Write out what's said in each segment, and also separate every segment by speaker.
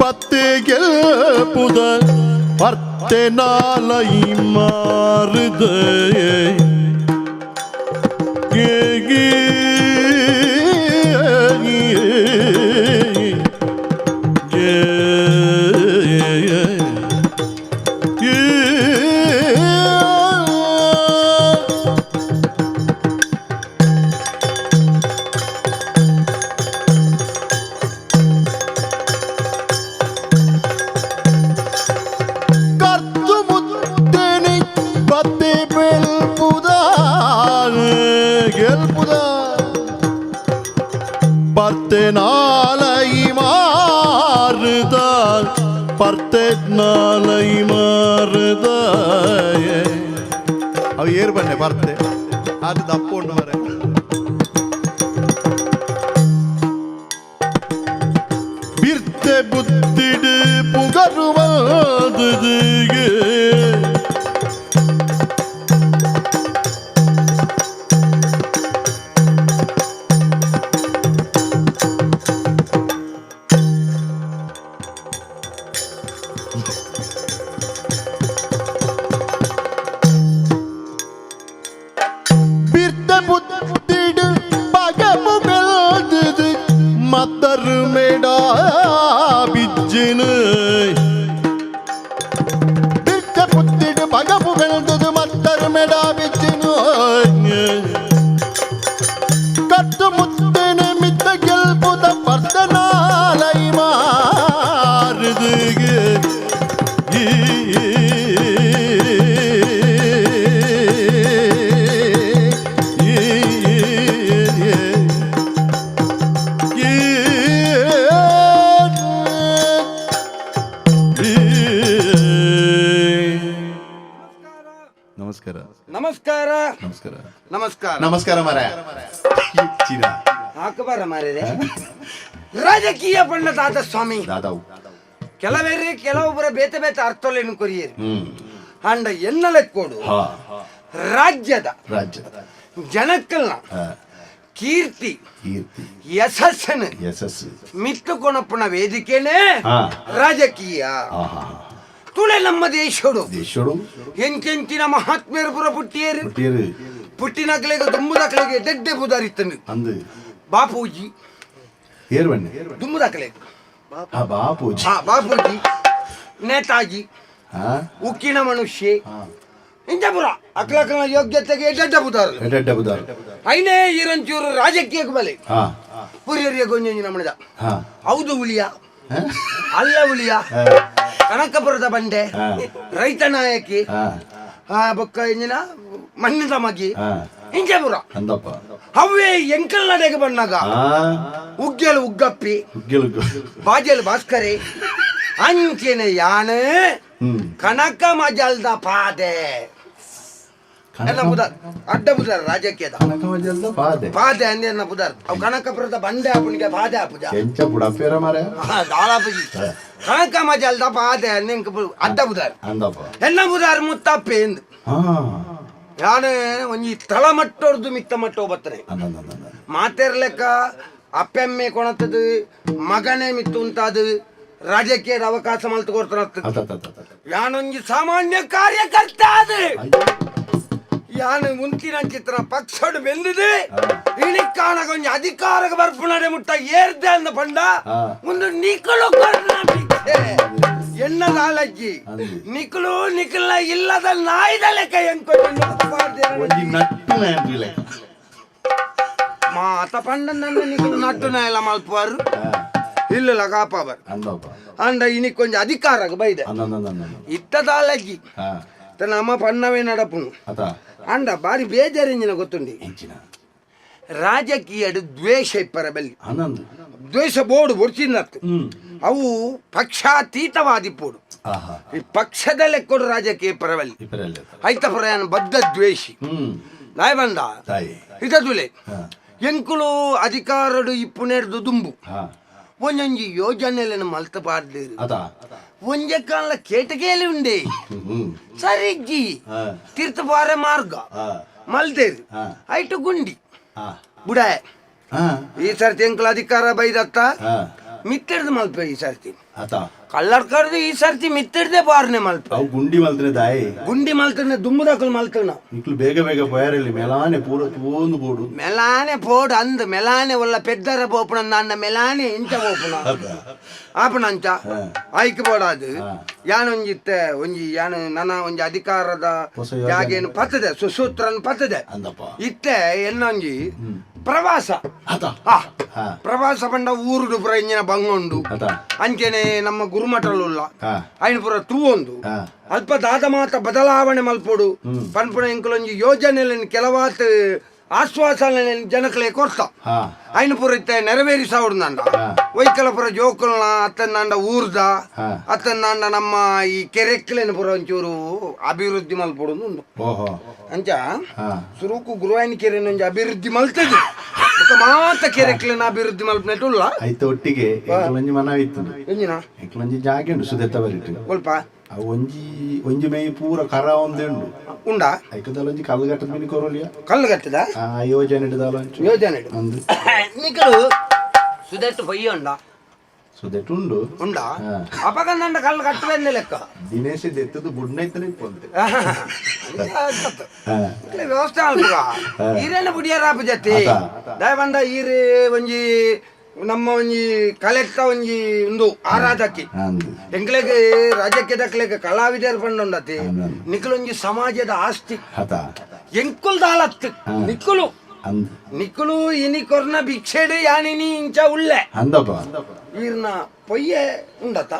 Speaker 1: பத்துகள் புதல் பத்து நாளை மாறுதே. ಅವು ಏರ್ ಬನ್ನೆ ಬರ್ತೆ ಅದು ದಪ್ಪ ಉಂಡು ಮರೆ ಬಿರ್ತೆ ಬುತ್ತಿಡು ಪುಗರುವಾದುಗೆ ಬಿರ್ತೆ me da bi ನಮಸ್ಕಾರ.
Speaker 2: ನಮಸ್ಕಾರ.
Speaker 1: ನಮಸ್ಕಾರ ಮರ
Speaker 2: ಹಾಕಬಾರ ಮಾರಿದೆ ರಾಜಕೀಯ ಬಣ್ಣದಾದ ಸ್ವಾಮಿ.
Speaker 1: ದಾದಾವು.
Speaker 2: ಕೆಲವೇರಿ ಕೆಲವೊಬ್ಬರ ಬೇತೆ ಬೇತೆ ಅರ್ಥಲೇನು ಕೊರಿಯರು. ಅಂಡ ಕೊಡು.
Speaker 1: ಹಾ.
Speaker 2: ರಾಜ್ಯದ. ರಾಜ್ಯದ.
Speaker 1: ಜನಕ್ಕಲ್ಲ
Speaker 2: ಕೀರ್ತಿ. ಯಶಸ್ಸನ್ನು.
Speaker 1: ಯಶಸ್ಸು.
Speaker 2: ಮಿತ್ತುಕೊಣಪ್ಪನ ವೇದಿಕೆನೇ ರಾಜಕೀಯ. ತುಳೆ ನಮ್ಮ ದೇಶಡು.
Speaker 1: ದೇಶಡು.
Speaker 2: ಎಂತೆಂಚಿನ ಮಹಾತ್ಮೆಯರು ಪುರ ಪುಟ್ಟಿಯರು.
Speaker 1: ಪುಟ್ಟಿನ
Speaker 2: ಕಲೆಗೆ ದುಂಬುದ ಕಲೆಗೆ ದೆಡ್ಡೆ ಬುದಾರಿತ್ತನು.
Speaker 1: ಅಂದು.
Speaker 2: ಬಾಪೂಜಿ.
Speaker 1: ಏರ್
Speaker 2: ದುಂಬುದ
Speaker 1: ಕಲೆ ಬಾಪೂಜಿ.
Speaker 2: ಬಾಪೂಜಿ. ನೇತಾಜಿ.
Speaker 1: ಹಾ.
Speaker 2: ಉಕ್ಕಿನ ಮನುಷ್ಯ.
Speaker 1: ಹಾ.
Speaker 2: ಇಂಜಪುರ ಅಕ್ಲಕನ ಯೋಗ್ಯತೆಗೆ ದೊಡ್ಡ ಬುದಾರ
Speaker 1: ಎಡ್ಡ ಬುದಾರ
Speaker 2: ಐನೇ ಈರಂಚೂರು ರಾಜಕೀಯಕ್ಕೆ ಬಲೆ.
Speaker 1: ಹಾ.
Speaker 2: ಪುರಿಯರಿಯ ಗೊಂಜಿ ನಮ್ಮದ
Speaker 1: ಹಾ.
Speaker 2: ಹೌದು ಉಳಿಯ ಅಲ್ಲ ಉಳಿಯ ಕನಕಪುರದ ಬಂಡೆ. ರೈತ ನಾಯಕಿ ಆ ಬೊಕ್ಕ ಇಂಜಿನ ಮಣ್ಣಿನ ಮಗಿ ಇಂಜಪುರ.
Speaker 1: ಅಂದಪ್ಪ
Speaker 2: ಅವೇ ಎಂಕಲ್ ನಡೆಗೆ ಬಂದಾಗ ಉಗ್ಗಲು ಉಗ್ಗಪ್ಪಿ ಬಾಜಲು ಭಾಸ್ಕರಿ ಅಂಚಿನ ಯಾನೆ ಕನಕ ಮಜಲ್ದ ಪಾದೆ. ಎಲ್ಲ ಬುಧಾರ್ ಅಡ್ಡ ಬುಧಾರ್ ರಾಜಕೀಯದ.
Speaker 1: ಪಾದೆ.
Speaker 2: ಅಂದ್ರೆ ಬುಧಾರ್ ಅವು ಕನಕಪುರದ ಬಂಡೆ ಆಪುನಿಗೆ ಪಾದೆ ಪೂಜಾ
Speaker 1: ಕೆಂಚ ಬುಡಪೇರ ಮಾರ
Speaker 2: ದಾಳಾಪುಜಿ. ಕನಕ ಮಜಲ್ದ ಪಾದೆ ಅಂದೆ ಅದ್ದ ಬು- ಅಡ್ಡ ಬುಧಾರ್
Speaker 1: ಅಂದಪ್ಪ
Speaker 2: ಎನ್ನ ಬುಧಾರ್ ಮುತ್ತಪ್ಪೆ ಎಂದು ಯಾನೆ ಒಂಜಿ ತಳ ಮಟ್ಟೊರ್ದು ಮಿತ್ತ ಮಟ್ಟೋ ಬತ್ತನೆ ಮಾತೇರ್ಲೆಕ್ಕ ಅಪ್ಪೆಮ್ಮೆ ಕೊಣತದು ಮಗನೇ ಮಿತ್ತು ಉಂಟಾದು ರಾಜಕೀಯದ ಅವಕಾಶ ಮಲ್ತು ಕೊಡ್ತಾನತ್ತು
Speaker 1: ಅತ್ತ
Speaker 2: ಯಾನೊಂಜಿ ಸಾಮಾನ್ಯ ಕಾರ್ಯಕರ್ತ ಅದು ಯಾನು ಮುಂತಿನ ಚಿತ್ರ ಪಕ್ಷಡು ಬೆಂದಿದೆ. ಇಳಿಕಾಣಗ ಒಂಜಿ ಅಧಿಕಾರಗ ಬರ್ಪುಣಡೆ ಮುಟ್ಟ ಏರ್ದೆ ಅಂದ ಪಂಡ. ಒಂದು ನಿಕಲು ಬಿಕ್ಕೆ. ಎಣ್ಣದ ಆಳಜ್ಜಿ
Speaker 1: ಅಂದು.
Speaker 2: ನಿಕಲು ನಿಕಲ ಇಲ್ಲದ ನಾಯಿದ ಲೆಕ್ಕ ಎಂಕೊಂಡು
Speaker 1: ಒಂಜಿ ನಟ್ಟು ನೇಂದ್ರಿಲೆ
Speaker 2: ಮಾತ ಪಂಡ ನನ್ನ ನಿಕಲು ನಟ್ಟು ನಾಯಲ ಮಲ್ಪುವರು ಇಲ್ಲ ಕಾಪವರ್
Speaker 1: ಅಂದಪ್ಪ
Speaker 2: ಅಂಡ ಇನಿಕೊಂಜ ಅಧಿಕಾರಗ ಬೈದೆ
Speaker 1: ಅಂದಂದಂದಂದ
Speaker 2: ಇತ್ತದ ಆಳಜ್ಜಿ
Speaker 1: ಹಾ
Speaker 2: ನಮ್ಮ ಪಣ್ಣವೇ ನಡಪುನು
Speaker 1: ಅತ
Speaker 2: ಅಂಡ ಬಾರಿ ಬೇಜಾರಿಂಜಿನ ಗೊತ್ತುಂಡಿ
Speaker 1: ಹೆಂಚಿನ
Speaker 2: ರಾಜಕೀಯಡು ದ್ವೇಷ ಇಪ್ಪರ ಬಲ್ಲಿ
Speaker 1: ಆನಂದ್
Speaker 2: ದ್ವೇಷ ಬೋರ್ಡು ಬೊರ್ಚಿನತ್ತು
Speaker 1: ಹ್ಮ್
Speaker 2: ಅವು ಪಕ್ಷಾತೀತವಾದಿಪ್ಪೋಡು
Speaker 1: ಆಹಾ
Speaker 2: ಈ ಪಕ್ಷದ ಲೆಕ್ಕೊಡು ರಾಜಕೀಯ ಪರವಲ್ಲಿ
Speaker 1: ಇಬ್ಬರಲ್ಲಿ
Speaker 2: ಐತ ಪ್ರಯಾಣ ಬದ್ಧ ದ್ವೇಷಿ
Speaker 1: ಹ್ಮ್
Speaker 2: ನಾಯ್ ಬಂದ
Speaker 1: ತಾಯಿ
Speaker 2: ಇದದುಲೆ
Speaker 1: ಹಾ
Speaker 2: ಎಂಕುಲು ಅಧಿಕಾರಡು ಇಪ್ಪುನೆರ್ದು ದುಂಬು
Speaker 1: ಹಾ
Speaker 2: ಒಂಜೊಂಜಿ ಯೋಜನೆలను ಮಲ್ತ ಪಾಡ್ದೇರು
Speaker 1: ಅತ
Speaker 2: ಒಂಜೆ ಕಾಲ ಕೇಟಕೇಲಿ ಉಂಡೆ
Speaker 1: ಹ್ಮ್
Speaker 2: ಸರಿಜ್ಜಿ
Speaker 1: ಹಾ
Speaker 2: ತೀರ್ಥಪಾರೆ ಮಾರ್ಗ
Speaker 1: ಹಾ
Speaker 2: ಮಲ್ತೇರು
Speaker 1: ಹಾ
Speaker 2: ಐಟು ಗುಂಡಿ
Speaker 1: ಹಾ
Speaker 2: ಬುಡಾಯ್
Speaker 1: ಹಾ
Speaker 2: ಈ ಸರ್ತಿ ಎಂಕುಲ ಅಧಿಕಾರ ಬೈದತ್ತ
Speaker 1: ಹಾ
Speaker 2: ಮಿತ್ತಿರ್ದು ಮಲ್ಪ ಈ ಸರ್ತಿ. ಕಲ್ಲರ್ ಕರ್ದು ಈ ಸರ್ತಿ ಮಿತ್ತಿಡ್ದೆ ಬಾರ್ನೆ ಮಲ್ಪ.
Speaker 1: ಗುಂಡಿ ಮಲ್ತನೆ ದಾಯಿ
Speaker 2: ಗುಂಡಿ ಮಲ್ತನೆ ದುಂಬು ದಾಕಲ್ ಮಲ್ತನ
Speaker 1: ಇಕ್ಲು ಬೇಗ ಬೇಗ ಪಯರಲ್ಲಿ ಮೆಲಾನೆ ಪೂರ ಬೋಡು
Speaker 2: ಮೆಲಾನೆ ಪೋಡು ಅಂದ್ ಮೆಲಾನೆ ಒಲ್ಲ ಪೆದ್ದರ ಪೋಪುನ ನನ್ನ ಮೆಲಾನೆ ಇಂಚ ಪೋಪುನ ಆಪನ ಅಂಚ ಆಯ್ಕೆ ಯಾನ ಯಾನೊಂಜಿತ್ತ ಒಂಜಿ ಯಾನ ನನ್ನ ಒಂಜಿ ಅಧಿಕಾರದ ಜಾಗೇನು ಪತ್ತದೆ ಸುಸೂತ್ರನ್ ಪತ್ತದೆ. ಇತ್ತೆ ಎನ್ನೊಂಜಿ. ಪ್ರವಾಸ.
Speaker 1: ಹಾ.
Speaker 2: ಪ್ರವಾಸ ಪಂಡ ಊರುಡು ಪುರ ಇಂಜಿನ ಬಂಗೊಂಡು.
Speaker 1: ಆತ
Speaker 2: ಅಂಚೆನೆ ನಮ್ಮ ಗುರುಮಠಲುಲ್ಲ
Speaker 1: ಹಾ.
Speaker 2: ಐನ ಪುರ ತೂವೊಂದು ಅಲ್ಪ ದಾದ ಮಾತ ಬದಲಾವಣೆ ಮಲ್ಪೊಡು. ಪನ್ಪುಣ ಇಂಕುಲೊಂಜಿ ಯೋಜನೆಗಳನ್ನು ಕೆಲವಾತ್ ಆಶ್ವಾಸನೆ ಜನಕಲೆ ಕೊರ್ತ. ಐನ ಪುರತ್ತೆ
Speaker 1: ನೆರವೇರಿಸ
Speaker 2: ಹುಡ್ನಂಡ ವೈಕಲಪುರ ಜೋಕಲ್ನ ಅತ್ತನಾಂಡ ಊರ್ದ. ಅತ್ತನಾಂಡ ನಮ್ಮ ಈ ಕೆರೆಕ್ಲೆನ ಪುರ ಒಂಚೂರು ಅಭಿವೃದ್ಧಿ ಮಲ್ಪಡೋದು ಉಂಡು ಅಂಚ ಸುರುಕು ಗುರುವಾಯಿನ ಕೆರೆನ ಒಂಜಿ ಅಭಿವೃದ್ಧಿ ಮಲ್ತದೆ. ಮಾತ ಕೆರೆಕ್ಲೆನ ಅಭಿವೃದ್ಧಿ ಮಲ್ಪನೆಟ್ಟು
Speaker 1: ಉಲ್ಲ ಆಯ್ತು ಒಟ್ಟಿಗೆ ಮನವಿತ್ತು. ಜಾಗ ಉಂಟು ಸುದೇತ ಬರಿಟು
Speaker 2: ಸ್ವಲ್ಪ
Speaker 1: ಆ ಒಂಜಿ ಒಂಜಿ ಮೈ ಪೂರ ಕರ ಒಂದೇ ಉಂಡು
Speaker 2: ಉಂಡ
Speaker 1: ಐಕದಲ್ಲೊಂಜಿ ಕಲ್ಗಟ್ಟದ ಮಿನಿ ಕೊರಲಿಯ
Speaker 2: ಕಲ್ಲು ಕಟ್ಟದ
Speaker 1: ಆ ಯೋಜನೆ ಇಡದಲ್ಲೊಂಚು
Speaker 2: ಯೋಜನೆ
Speaker 1: ಒಂದು
Speaker 2: ನಿಕಲು ಸುದೆಟ್ಟು ಪೊಯ್ಯ ಉಂಡ
Speaker 1: ಸುದೆಟ್ಟು ಉಂಡು
Speaker 2: ಉಂಡ
Speaker 1: ಹಾ.
Speaker 2: ಅಪಗಂದಂಡ ಕಲ್ಲು ಕಟ್ಟುವೆಂದೆ ಲೆಕ್ಕ
Speaker 1: ದಿನೇಶ್ ಎತ್ತದು ಬುಡ್ನೈತನೆ ಇಪ್ಪಂತೆ ಹಾ
Speaker 2: ಇಕ್ಲೆ ವ್ಯವಸ್ಥೆ ಅಲ್ಪಗ ಈರೇನ ಬುಡಿಯರಾಪ ಜತಿ
Speaker 1: ಅದ.
Speaker 2: ದಯವಂಡ ಈರೆ ಒಂಜಿ ನಮ್ಮ ಒಂಜಿ ಕಲೆಕ್ಟ ಒಂಜಿ ಒಂದು ಆರಾಧಕಿ.
Speaker 1: ಅಂದು.
Speaker 2: ಎಂಕ್ಲೆಗೆ ರಾಜ್ಯಕ್ಕೆ ದಕ್ಲೆಗೆ ಕಲಾವಿದರ ಪಂಡುಂಡತಿ
Speaker 1: ಅಂದು.
Speaker 2: ನಿಖಲೊಂಜಿ ಸಮಾಜದ ಆಸ್ತಿ.
Speaker 1: ಹತ.
Speaker 2: ಎಂಕುಲ್ ದಾಲತ್ತು ನಿಕ್ಕುಲು
Speaker 1: ಅಂದ್.
Speaker 2: ನಿಕ್ಕುಲು ಇನಿ ಕೊರ್ನ ಭಿಕ್ಷೆಡು ಯಾನಿನಿ ಇಂಚ ಉಳ್ಳೆ
Speaker 1: ಅಂದಪ್ಪ.
Speaker 2: ಈರ್ನ ಪೊಯ್ಯೆ ಉಂಡತ.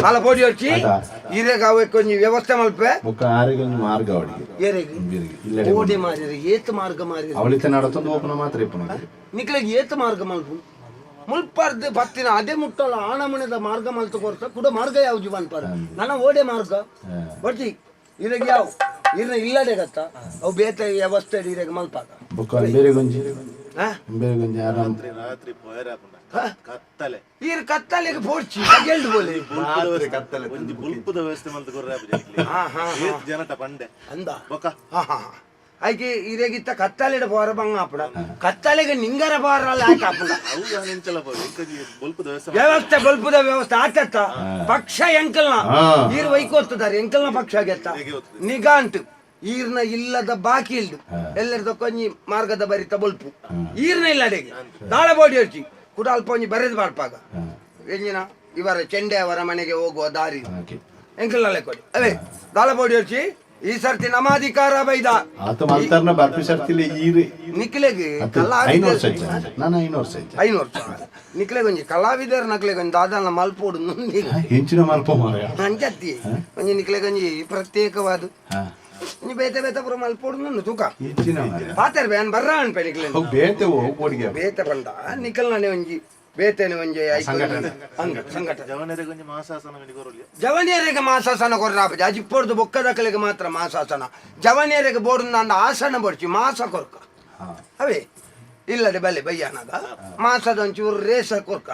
Speaker 1: ಉಂಡು ಉಂಡು.
Speaker 2: ಕಾಲ ಪೋಡಿ వచ్చి
Speaker 1: ಅದ.
Speaker 2: ಈರೆಗ ಅವೆ ಕೊಂಚ ವ್ಯವಸ್ಥೆ ಮಲ್ಪೆ
Speaker 1: ಬೊಕ್ಕ ಆರಿಗೆ ಒಂದು ಮಾರ್ಗ ಅವಳಿಗೆ
Speaker 2: ಏರೆಗಿ
Speaker 1: ಬೀರಿಗೆ. ಇಲ್ಲಡೆ
Speaker 2: ಓಡಿ ಮಾರಿರಿ ಏತ್ ಮಾರ್ಗ ಮಾರಿರಿ
Speaker 1: ಅವಳಿತ ನಡತೊಂದು ಓಪನ ಮಾತ್ರ ಇಪ್ಪನ
Speaker 2: ನಿಕ್ಲೆಗ್ ಏತ್ ಮಾರ್ಗ ಮಲ್ಪು ಮುಲ್ಪಾರ್ದು ಬತ್ತಿನ ಅದೇ ಮುಟ್ಟಲ್ಲ ಆಣಮಣದ ಮಾರ್ಗ ಮಲ್ತು ಕೊರ್ತ ಕೂಡ ಮಾರ್ಗ ಯಾವ ಜೀವನ್ ಪಾರ ನನ್ನ ಓಡೆ ಮಾರ್ಗ ಬರ್ತಿ ಇರೆಗ್ ಯಾವ ಇರ್ನ ಇಲ್ಲಡೆ ಗತ್ತ ಅವು ಬೇತೆ ವ್ಯವಸ್ಥೆ ಇರೆಗ್ ಮಲ್ಪಾಗ
Speaker 1: ಬೊಕ್ಕ ಬೇರೆ ಗೊಂಜಿ ಆರಾಮ್
Speaker 3: ರಾತ್ರಿ? ಕತ್ತಲೆ.
Speaker 2: ಕತ್ತಲೆಗೆ ಬೋಲೆ.
Speaker 3: ಒಂಜಿ ಬುಲ್ಪುದ ವ್ಯವಸ್ಥೆ ಮಂತ್ ಏತ್ ಜನಟ ಪಂಡೆ
Speaker 2: ಅಂದ.
Speaker 3: ಬೊಕ
Speaker 2: ಹಾ ಹಾ ಆಯ್ಕೆ ಇರೆಗಿತ್ತ ಕತ್ತಲೆಡ ಬೋರ ಬಂಗ ಆಪಡ ಕತ್ತಲೆಗೆ ನಿಂಗರ
Speaker 3: ಅವು ಬುಲ್ಪುದ ವ್ಯವಸ್ಥೆ
Speaker 2: ವ್ಯವಸ್ಥೆ ಬಲ್ಪುದ ವ್ಯವಸ್ಥೆ ಪಕ್ಷ ಎಂಕಲ್ನ. ಈರ್ ವೈಕೋತ್ತದಾರೆ ಎಂಕಲ್ನ ಪಕ್ಷ ಗೆತ್ತ ನಿಗಾ ಅಂಟು ಈರ್ನ ಇಲ್ಲದ ಬಾಕಿ ಇಲ್ದು. ಎಲ್ಲರದ ಕೊಂಜಿ ಮಾರ್ಗದ ಬರಿತ ಬಲ್ಪು ಈರ್ನ ಇಲ್ಲ ಇಲ್ಲಡೆಗೆ ದಾಳ ಬೋಡಿ ಹಚ್ಚಿ. ಕೂಡ ಅಲ್ಪ ಒಂಜಿ ಬರೆದು ಮಾಡ್ಪಾಗ. ಎಂಜಿನ ಇವರ ಚೆಂಡೆ ಅವರ ಮನೆಗೆ ಹೋಗುವ ದಾರಿ
Speaker 1: ಎಂಕಲ್ಲೇ
Speaker 2: ಎಂಕಲ್ನಲ್ಲೇ ಕೊಡಿ. ಅವೇ ದಾಳ ಬೋಡಿ ಹಚ್ಚಿ ಈ ಸರ್ತಿ ನಮಾಧಿಕಾರ ಬೈದ. ನಿಕ್ಲೆಗೆ
Speaker 1: ಐನೂರು ನಿಕ್ಲೆಗೆ ಒಂಜಿ ಕಲಾವಿದರ ಸಜ್ಜ
Speaker 2: ಐನೂರು ನಿಕ್ಲೆ ಕಲಾವಿದರ್ ನಕ್ಲೆ ಗೊಂಜಿ ದಾದನ ಮಲ್ಪೋಡು ಅಂಜತ್ತಿ ಒಂಜಿ ನಿಕ್ಲೆ ಗೊಂಜಿ ಪ್ರತ್ಯೇಕವಾದ ಒಂಜಿ ಬೇತೆ ಬೇತೆ ಪುರ ಮಲ್ಪೋಡು ನುಂಡು ತೂಕ. ಪಾತೆರ್ ಬೇನ್ ಬರ್ರ ಅನ್
Speaker 1: ಪೆಲಿಕ್ಲ ಬೇತೆವು ಬೋಡಿಗೆ
Speaker 2: ಬೇತೆ ಪಂಡ ನಿಕಲ್ ಒಂಜಿ ಬೇತೆನೆ ಒಂಜಿ
Speaker 3: ಬೇತೇನೆ ಒಂಜಿ
Speaker 2: ಜವನಿಯರಿಗೆ ಮಾಸಾಸನ ಕೊರ್ರಾಪ ಬೊಕ್ಕ ಬೊಕ್ಕದಕ್ಕಲಿಗೆ ಮಾತ್ರ ಮಾಸಾಸನ. ಜವನಿಯರಿಗೆ ಬೋರ್ಡ್ ನಾನು ಆಸನ ಬರ್ಚಿ ಮಾಸ ಕೊರ್ಕ.
Speaker 1: ಹಾ.
Speaker 2: ಅವೇ ಇಲ್ಲದೆ ಬಲೆ ಬಯ್ಯಾನಗ ಮಾಸದ ಒಂಚೂರು ರೇಸ ಕೊರ್ಕ.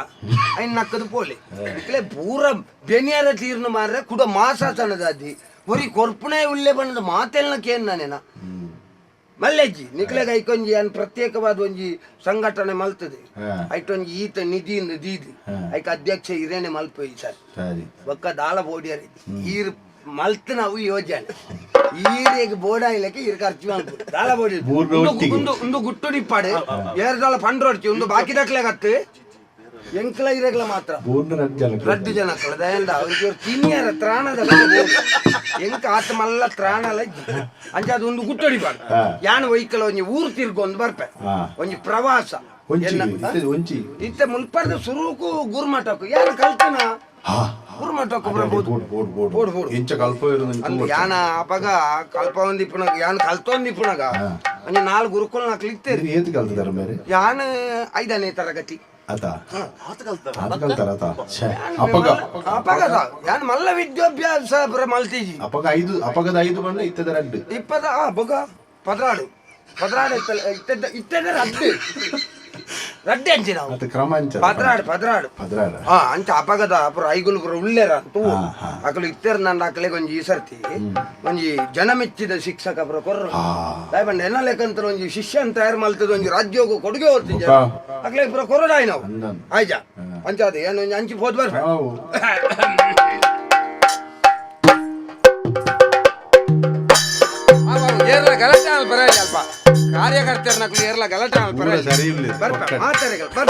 Speaker 2: ಐನ್ ನಕ್ಕದು ಪೋಲಿ ಇಲ್ಲೇ ಪೂರ ಬೆನಿಯರ ತೀರ್ನು ಮಾರ್ರೆ ಕುಡ ಮಾಸಾಸನದ ಅದ್ದಿ ಒರಿ ಕೊರ್ಪುಣೆ ಉಳ್ಳೆ ಬಣ್ಣದ ಮಾತೆಲ್ನ ಕೇನ್ ನಾನೇನ? ಮಲ್ಲೆಜ್ಜಿ ನಿಕ್ಲೆಗ್ ಐಕೊಂಜಿ ಅನ್ ಪ್ರತ್ಯೇಕವಾದ ಒಂಜಿ ಸಂಘಟನೆ ಮಲ್ತದೆ. ಐಟೊಂಜಿ ಈತ ನಿಧಿ ನಿಧಿ ಐಕ ಅಧ್ಯಕ್ಷ ಇರೇನೆ ಮಲ್ಪ ಈ ಸರ್. ಬೊಕ್ಕ ದಾಳ ಬೋಡಿಯರಿ. ಈರ್ ಮಲ್ತ್ ನಾವು ಯೋಜನೆ ಈರಿಗೆ ಬೋಡ ಇಲ್ಲಕ್ಕೆ ಈರ್ ಖರ್ಚು ಮಾಡ್ಬೋದು. ದಾಳ ಬೋಡಿ
Speaker 1: ಉಂದು
Speaker 2: ಒಂದು ಗುಟ್ಟು ನಿಪ್ಪಾಡು. ಏರ್ ದಾಳ ಫಂಡ್ ಹೊಡ್ಚಿ ಒಂದು ಬಾಕಿ ದಕ್ಲೆಗತ್ತು ಎಂಕ್ಲ ಇರಗ್ಲ ಮಾತ್ರ. ರಡ್ಡು ಜನ ಕಳೆದ ಅವ್ರಿಗೆ ತಿನ್ನಿಯರ ತ್ರಾಣದ ಎಂಕ ಆತ ಮಲ್ಲ ತ್ರಾಣಲ ಅದು ಒಂದು ಗುಟ್ಟೊಡಿಬಾರ್ದು
Speaker 1: ಹಾ.
Speaker 2: ಯಾನ್ ವೈಕಲ್ ಒಂಜಿ ಊರು ತಿರ್ಗೊಂದು ಬರ್ಪೆ.
Speaker 1: ಒಂದು
Speaker 2: ಒಂಜಿ ಪ್ರವಾಸ.
Speaker 1: ಇತ್ತ
Speaker 2: ಮುಲ್ಪರ್ದ ಸುರುಕು ಗುರುಮಠಕ್ಕೂ. ಯಾರು ಕಲ್ತನ? ಗುರುಮಠಕ್ಕೂ ಬರ್ಬೋದು.
Speaker 1: ಇಂಚ ಕಲ್ಪ
Speaker 2: ಯಾನ ಅಪಗ ಕಲ್ಪ ಒಂದಿಪ್ಪುನಗ ಯಾನ್ ಕಲ್ತೊಂದಿಪ್ಪುನಗ ಒಂಜಿ ನಾಲ್ಕು ಗುರುಕುಲ ನಾ ಕ್ಲಿಕ್ತೇರಿ
Speaker 1: ಏತ್ ಕಲ್ತಿದಾರ ಬೇರೆ
Speaker 2: ಯಾನ್ ಐದನೇ ತರಗತಿ.
Speaker 1: ಆತ.
Speaker 3: ಆತ ಕಲ್ತಾರ.
Speaker 1: ಆತ. ಅಪಗ
Speaker 2: ಅಪಗದ ಯಾನ್ ಮಲ್ಲ ವಿದ್ಯಾಭ್ಯಾಸ ಪುರ ಮಲ್ತೀಜಿ
Speaker 1: ಅಪಗ ಐದು ಅಪಗದ ಐದು ಬಂಡ ಇತ್ತದ ರಡ್ಡು
Speaker 2: ಇಪ್ಪದ ಆ ಬೊಗ. ಪದ್ರಾಡು. ಪದ್ರಾಡು ಇತ್ತದ ಇತ್ತದ ರದ್ದು ರಡ್ಡೆ ಅಂಚಿನ ನಾವು
Speaker 1: ಮತ್ತೆ ಕ್ರಮ ಅಂಚ
Speaker 2: ಪದ್ರಾಡು ಪದ್ರಾಡು.
Speaker 1: ಪದ್ರಾಡ.
Speaker 2: ಆ ಅಂಚ ಅಪಗದ ಅಪರ ಐಗುಲು ಪುರ ಉಳ್ಳೇರ
Speaker 1: ತೂ.
Speaker 2: ಅಕಲು ಇತ್ತೆರ್ ನನ್ನ ಅಕಲೆ ಒಂಜಿ ಈ ಸರ್ತಿ ಒಂಜಿ ಜನ ಮೆಚ್ಚಿದ ಶಿಕ್ಷಕ ಪುರ ಕೊರ್ರ.
Speaker 1: ಹಾ.
Speaker 2: ದಾಯಬಂಡ ಎನ್ನ ಲೆಕ್ಕಂತ ಒಂಜಿ ಶಿಷ್ಯನ್ ತಯಾರು ಮಲ್ತದ ಒಂಜಿ ರಾಜ್ಯೋಗ ಕೊಡುಗೆ ಹೊರ್ತಿಂಜ ಅಕಲೆ ಇಬ್ಬರ ಪುರ ಕೊರಡಾಯ್ ನಾವು. ಆಯ್ಜ ಅದೇ ಏನು ಒಂಜಿ ಅಂಚಿ ಹೋದ್. ಬರ್ಬೇಕು
Speaker 1: ಹಾವು
Speaker 2: ಏರ್ಲ ಗಲಾಟೆ ಅಲ್ಪ ಕಾರ್ಯಕರ್ತರನ್ನ ಏರ್ಲ ಗಲಾಟೆ ಅಲ್ಪ
Speaker 1: ಪೂರ